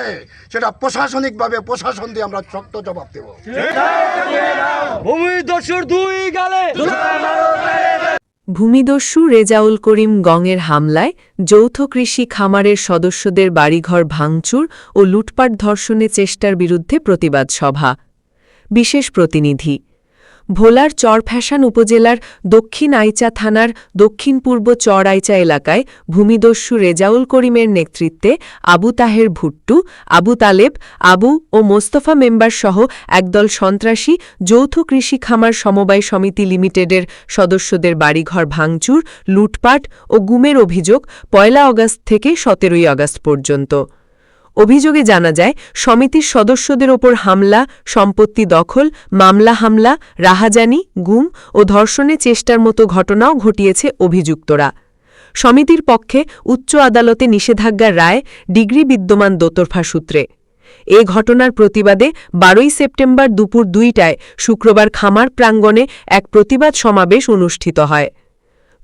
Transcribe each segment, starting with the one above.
অন্যায় সেটা প্রশাসনিকভাবে প্রশাসন দিয়ে আমরা শক্ত জবাব দেব। ভূমিদস্যুর দুই গালে। ভূমিদস্যু রেজাউল করিম গংয়ের হামলায় যৌথ কৃষি খামারের সদস্যদের বাড়িঘর ভাঙচুর ও লুটপাট ধর্ষণে চেষ্টার বিরুদ্ধে প্রতিবাদ সভা। বিশেষ প্রতিনিধি ভোলার চরফ্যাশান উপজেলার দক্ষিণ আইচা থানার দক্ষিণ পূর্ব চর আইচা এলাকায় ভূমিদস্যু রেজাউল করিমের নেতৃত্বে আবু তাহের ভুট্টু, আবু তালেব, আবু ও মোস্তফা মেম্বার সহ একদল সন্ত্রাসী যৌথ কৃষি খামার সমবায় সমিতি লিমিটেডের সদস্যদের বাড়িঘর ভাঙচুর, লুটপাট ও গুমের অভিযোগ পয়লা অগাস্ট থেকে সতেরোই আগস্ট পর্যন্ত। অভিযোগে জানা যায়, সমিতির সদস্যদের ওপর হামলা, সম্পত্তি দখল, মামলা হামলা, রাহাজানি, গুম ও ধর্ষণে চেষ্টার মতো ঘটনাও ঘটিয়েছে অভিযুক্তরা। সমিতির পক্ষে উচ্চ আদালতে নিষেধাজ্ঞার রায় ডিগ্রি বিদ্যমান দোতরফা সূত্রে। এ ঘটনার প্রতিবাদে বারোই সেপ্টেম্বর দুপুর দুইটায় শুক্রবার খামার প্রাঙ্গণে এক প্রতিবাদ সমাবেশ অনুষ্ঠিত হয়।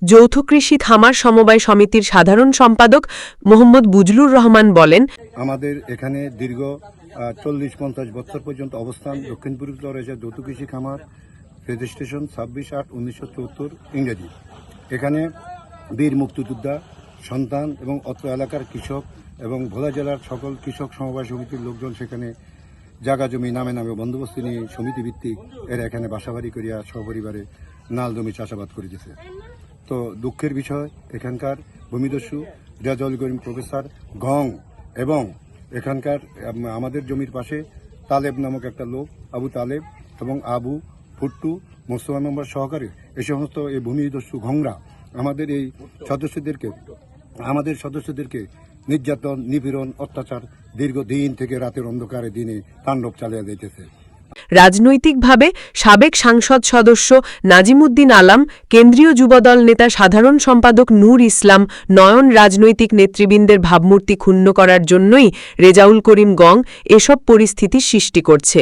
যৌথ কৃষি খামার সমবায় সমিতির সাধারণ সম্পাদক মোহাম্মদ বুজলুর রহমান বলেন, আমাদের এখানে দীর্ঘ চল্লিশ পঞ্চাশ বছর পর্যন্ত অবস্থান দক্ষিণ পূর্ব রয়েছে যৌথ কৃষি খামার, রেজিস্ট্রেশন ছাব্বিশ আট উনিশশো চুয়াত্তর ইংরেজি। এখানে বীর মুক্তিযোদ্ধা, সন্তান এবং অত্র এলাকার কৃষক এবং ভোলা জেলার সকল কৃষক সমবায় সমিতির লোকজন সেখানে জাগা জমি নামে নামে বন্দোবস্ত নিয়ে সমিতি ভিত্তিক এরা এখানে বাসাবাড়ি করিয়া সপরিবারে নাল জমি চাষাবাদ করিতেছে। তো দুঃখের বিষয় এখানকার ভূমিদস্যু, রেজাউল করিম প্রফেসর গং এবং এখানকার আমাদের জমির পাশে তালেব নামক একটা লোক, আবু তালেব এবং আবু ফুট্টু মোস্তফা মেম্বার সহকারে এই সমস্ত এই ভূমিদস্যু ঘংরা আমাদের এই সদস্যদেরকে, আমাদের সদস্যদেরকে নির্যাতন, নিপীড়ন, অত্যাচার দীর্ঘদিন থেকে রাতের অন্ধকারে দিনে তাণ্ডব চালিয়ে যাইতেছে। রাজনৈতিকভাবে সাবেক সাংসদ সদস্য নাজিমুদ্দিন আলাম, কেন্দ্রীয় যুবদল নেতা সাধারণ সম্পাদক নূর ইসলাম, নয়ন রাজনৈতিক নেতৃবৃন্দের ভাবমূর্তি ক্ষুণ্ণ করার জন্যই রেজাউল করিম গং এসব পরিস্থিতি সৃষ্টি করছে।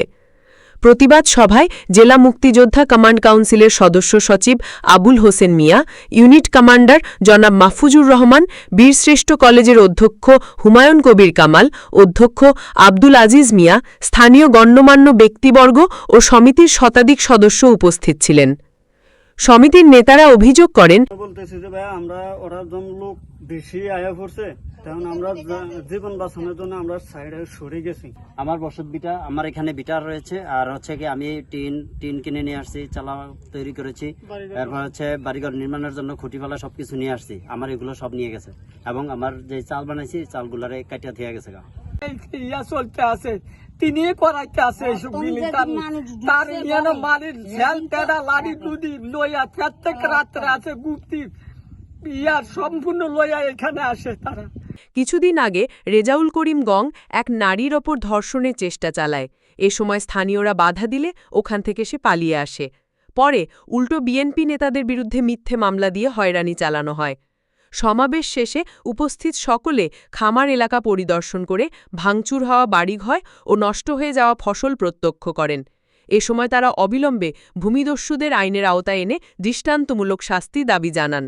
প্রতিবাদ সভায় জেলা মুক্তিযোদ্ধা কমান্ড কাউন্সিলের সদস্য সচিব আবুল হোসেন মিয়া, ইউনিট কমান্ডার জনাব মাহফুজুর রহমান, বীরশ্রেষ্ঠ কলেজের অধ্যক্ষ হুমায়ুন কবির কামাল, অধ্যক্ষ আব্দুল আজিজ মিয়া, স্থানীয় গণ্যমান্য ব্যক্তিবর্গ ও সমিতির শতাধিক সদস্য উপস্থিত ছিলেন। সমিতির নেতারা অভিযোগ করেন বলতেছি যে ভাই আমরা ওরা লোক বেশি আয়া পড়ছে তখন আমরা জীবন বাঁচানোর জন্য আমরা সাইডে সরে গেছি। আমার বসত বিটা আমার এখানে বিটার রয়েছে আর হচ্ছে কি আমি টিন টিন কিনে নিয়ে আসছি চালা তৈরি করেছি। এরপর হচ্ছে বাড়িঘর নির্মাণের জন্য খুঁটি ফেলা সবকিছু নিয়ে আসছি। আমার এগুলো সব নিয়ে গেছে। এবং আমার যে চাল বানাইছি চালগুলারে কাটিয়া দিয়ে গেছে গা। ইয়া চলতে আছে তিনি করাইতে আছে এসব তার ইয়ানো মালির ঝ্যাল তেরা লাড়ি দুদি লইয়া প্রত্যেক রাত্রে আছে গুপ্তি। ইয়া সম্পূর্ণ লইয়া এখানে আসে তারা। কিছুদিন আগে রেজাউল করিম গং এক নারীর ওপর ধর্ষণের চেষ্টা চালায়। এ সময় স্থানীয়রা বাধা দিলে ওখান থেকে সে পালিয়ে আসে। পরে উল্টো বিএনপি নেতাদের বিরুদ্ধে মিথ্যে মামলা দিয়ে হয়রানি চালানো হয়। সমাবেশ শেষে উপস্থিত সকলে খামার এলাকা পরিদর্শন করে ভাঙচুর হওয়া বাড়িঘর ও নষ্ট হয়ে যাওয়া ফসল প্রত্যক্ষ করেন। এ সময় তারা অবিলম্বে ভূমিদস্যুদের আইনের আওতায় এনে দৃষ্টান্তমূলক শাস্তি দাবি জানান।